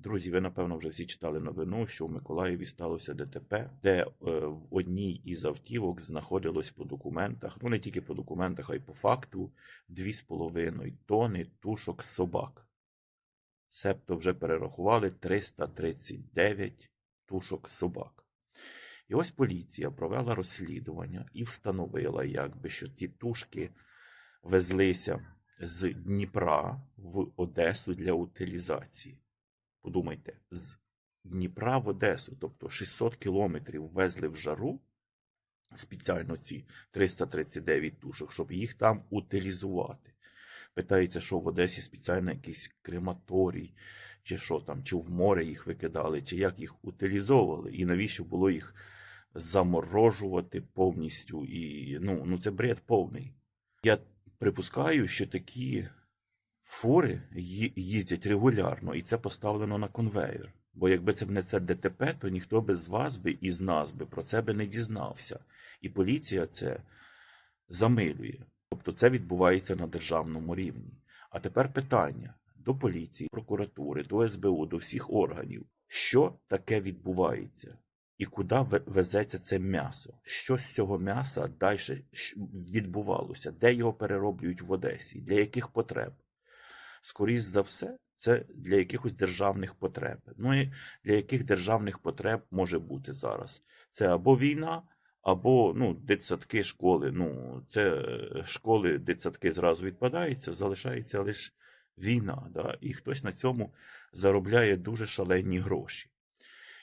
Друзі, ви напевно вже всі читали новину, що в Миколаєві сталося ДТП, де е, в одній із автівок знаходилось по документах, ну не тільки по документах, а й по факту 2,5 тони тушок собак. Себто вже перерахували 339 тушок собак. І ось поліція провела розслідування і встановила, якби, що ці тушки везлися з Дніпра в Одесу для утилізації. Подумайте, з Дніпра в Одесу, тобто 600 кілометрів везли в жару спеціально ці 339 тушок, щоб їх там утилізувати. Питається, що в Одесі спеціально якийсь крематорій, чи що там, чи в море їх викидали, чи як їх утилізовували, і навіщо було їх заморожувати повністю. І ну, ну це бред повний. Я припускаю, що такі фури їздять регулярно, і це поставлено на конвейер. Бо якби це б не це ДТП, то ніхто би з вас би і з нас би про це би не дізнався. І поліція це замилює. Тобто це відбувається на державному рівні. А тепер питання до поліції, прокуратури, до СБУ, до всіх органів. Що таке відбувається? І куди везеться це м'ясо? Що з цього м'яса далі відбувалося? Де його перероблюють в Одесі? Для яких потреб? Скоріше за все, це для якихось державних потреб. Ну і для яких державних потреб може бути зараз? Це або війна, або ну, дитсадки, школи. Ну, це е, школи, дитсадки зразу відпадаються, залишається лише війна. Да? І хтось на цьому заробляє дуже шалені гроші.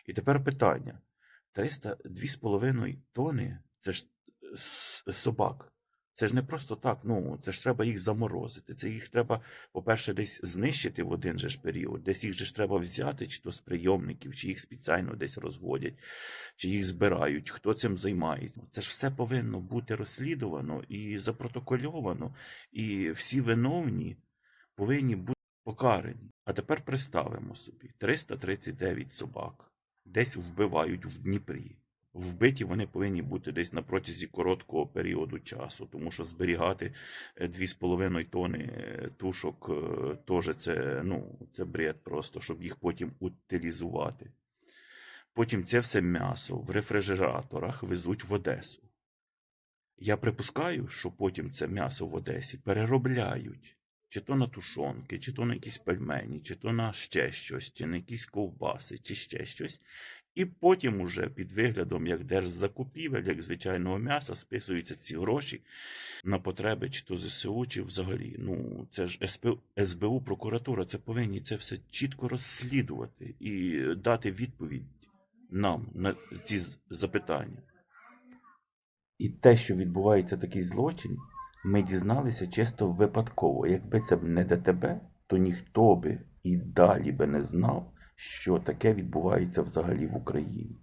І тепер питання: 300, 2,5 тони це ж е, собак. Це ж не просто так, ну це ж треба їх заморозити. Це їх треба, по-перше, десь знищити в один же ж період, десь їх же ж треба взяти, чи то з прийомників, чи їх спеціально десь розводять, чи їх збирають, хто цим займається. Це ж все повинно бути розслідувано і запротокольовано, і всі виновні повинні бути покарані. А тепер представимо собі: 339 собак десь вбивають в Дніпрі. Вбиті вони повинні бути десь на протязі короткого періоду часу, тому що зберігати е, 2,5 тони е, тушок е, теж це, ну, це бред просто, щоб їх потім утилізувати. Потім це все м'ясо в рефрижераторах везуть в Одесу. Я припускаю, що потім це м'ясо в Одесі переробляють. Чи то на тушонки, чи то на якісь пельмені, чи то на ще щось, чи на якісь ковбаси, чи ще щось. І потім уже під виглядом як держзакупівель, як звичайного м'яса, списуються ці гроші на потреби чи то ЗСУ, чи взагалі. Ну, це ж СБУ, прокуратура, це повинні це все чітко розслідувати і дати відповідь нам на ці запитання. І те, що відбувається такий злочин, ми дізналися чисто випадково. Якби це не ДТБ, то ніхто би і далі би не знав, що таке відбувається взагалі в Україні.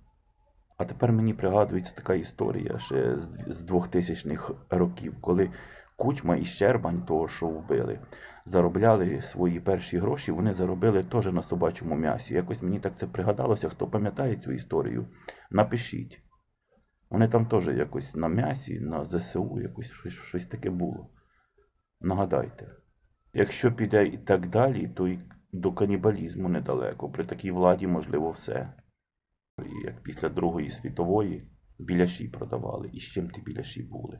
А тепер мені пригадується така історія ще з 2000-х років, коли Кучма і Щербань, того, що вбили, заробляли свої перші гроші, вони заробили теж на собачому м'ясі. Якось мені так це пригадалося. Хто пам'ятає цю історію, напишіть. Вони там теж якось на м'ясі, на ЗСУ, якось щось, щось таке було. Нагадайте. Якщо піде і так далі, то і до канібалізму недалеко. При такій владі можливо все. Як після Другої світової біляші продавали. І з чим ті біляші були?